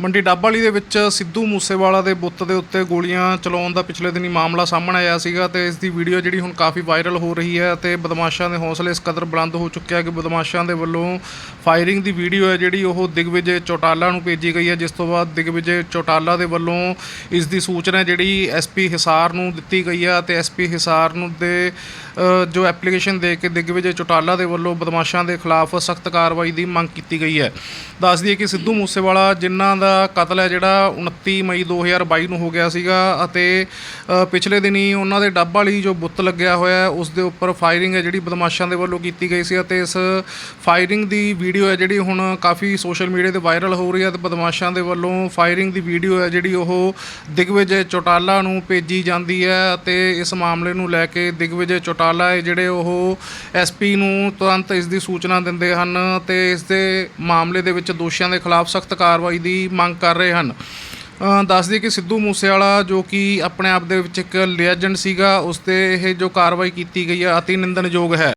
ਮੰਡੀ ਡੱਬਵਾਲੀ ਦੇ ਵਿੱਚ ਸਿੱਧੂ ਮੂਸੇਵਾਲਾ ਦੇ ਬੁੱਤ ਦੇ ਉੱਤੇ ਗੋਲੀਆਂ ਚਲਾਉਣ ਦਾ ਪਿਛਲੇ ਦਿਨੀ ਮਾਮਲਾ ਸਾਹਮਣੇ ਆਇਆ ਸੀਗਾ ਤੇ ਇਸ ਦੀ ਵੀਡੀਓ ਜਿਹੜੀ ਹੁਣ ਕਾਫੀ ਵਾਇਰਲ ਹੋ ਰਹੀ ਹੈ ਤੇ ਬਦਮਾਸ਼ਾਂ ਦੇ ਹੌਸਲੇ ਇਸ ਕਦਰ ਬੁਲੰਦ ਹੋ ਚੁੱਕਿਆ ਕਿ ਬਦਮਾਸ਼ਾਂ ਦੇ ਵੱਲੋਂ ਫਾਇਰਿੰਗ ਦੀ ਵੀਡੀਓ ਹੈ ਜਿਹੜੀ ਉਹ ਦਿਗਵਿਜੇ ਚੌਟਾਲਾ ਨੂੰ ਭੇਜੀ ਗਈ ਹੈ, ਜਿਸ ਤੋਂ ਬਾਅਦ ਦਿਗਵਿਜੇ ਚੌਟਾਲਾ ਦੇ ਵੱਲੋਂ ਇਸ ਦੀ ਸੂਚਨਾ ਜਿਹੜੀ ਐਸਪੀ ਹਿਸਾਰ ਨੂੰ ਦਿੱਤੀ ਗਈ ਹੈ ਤੇ ਐਸਪੀ ਹਿਸਾਰ ਨੂੰ ਦੇ ਜੋ ਐਪਲੀਕੇਸ਼ਨ ਦੇ ਕੇ ਦਿਗਵਿਜੇ ਚੌਟਾਲਾ ਦੇ ਵੱਲੋਂ ਬਦਮਾਸ਼ਾਂ ਦੇ ਖਿਲਾਫ ਸਖਤ ਕਾਰਵਾਈ ਦੀ ਮੰਗ ਕੀਤੀ ਗਈ ਹੈ। ਦੱਸ ਦਈਏ ਕਿ ਸਿੱਧੂ ਮੂਸੇਵਾਲਾ, ਜਿਨ੍ਹਾਂ ਦਾ ਕਤਲ ਹੈ ਜਿਹੜਾ 29 ਮਈ 2022 ਨੂੰ ਹੋ ਗਿਆ ਸੀਗਾ ਅਤੇ ਪਿਛਲੇ ਦਿਨੀ ਉਹਨਾਂ ਦੇ ਡੱਬ ਵਾਲੀ ਜੋ ਬੁੱਤ ਲੱਗਿਆ ਹੋਇਆ ਉਸ ਦੇ ਉੱਪਰ ਫਾਇਰਿੰਗ ਹੈ ਜਿਹੜੀ ਬਦਮਾਸ਼ਾਂ ਦੇ ਵੱਲੋਂ ਕੀਤੀ ਗਈ ਸੀ ਅਤੇ ਇਸ ਫਾਇਰਿੰਗ ਦੀ ਵੀਡੀਓ ਹੈ ਜਿਹੜੀ ਹੁਣ ਕਾਫੀ ਸੋਸ਼ਲ ਮੀਡੀਆ ਤੇ ਵਾਇਰਲ ਹੋ ਰਹੀ ਹੈ ਤੇ ਬਦਮਾਸ਼ਾਂ ਦੇ ਵੱਲੋਂ ਫਾਇਰਿੰਗ ਦੀ ਵੀਡੀਓ ਹੈ ਜਿਹੜੀ ਉਹ ਦਿਗਵਿਜੇ ਚੌਟਾਲਾ ਨੂੰ ਭੇਜੀ ਜਾਂਦੀ ਹੈ ਅਤੇ ਇਸ ਮਾਮਲੇ ਨੂੰ ਲੈ ਕੇ ਦਿਗਵਿਜੇ ਚੌਟਾਲਾ ਹੈ ਜਿਹੜੇ ਉਹ ਐਸਪੀ ਨੂੰ ਤੁਰੰਤ ਇਸ ਦੀ ਸੂਚਨਾ ਦਿੰਦੇ ਹਨ ਤੇ ਇਸ ਦੇ ਮਾਮਲੇ ਦੇ ਵਿੱਚ ਦੋਸ਼ੀਆਂ ਦੇ ਖਿਲਾਫ ਸਖਤ ਕਾਰਵਾਈ ਦੀ ਮੰਗ ਕਰ ਰਹੇ ਹਨ। ਅ, ਦੱਸ ਦਈਏ ਕਿ ਸਿੱਧੂ ਮੂਸੇਵਾਲਾ ਜੋ ਕਿ ਆਪਣੇ ਆਪ ਦੇ ਵਿੱਚ ਇੱਕ ਲੈਜੈਂਡ ਸੀਗਾ ਉਸ ਤੇ ਇਹ ਜੋ ਕਾਰਵਾਈ ਕੀਤੀ ਗਈ ਹੈ ਅਤੀ ਨਿੰਦਣਯੋਗ ਹੈ।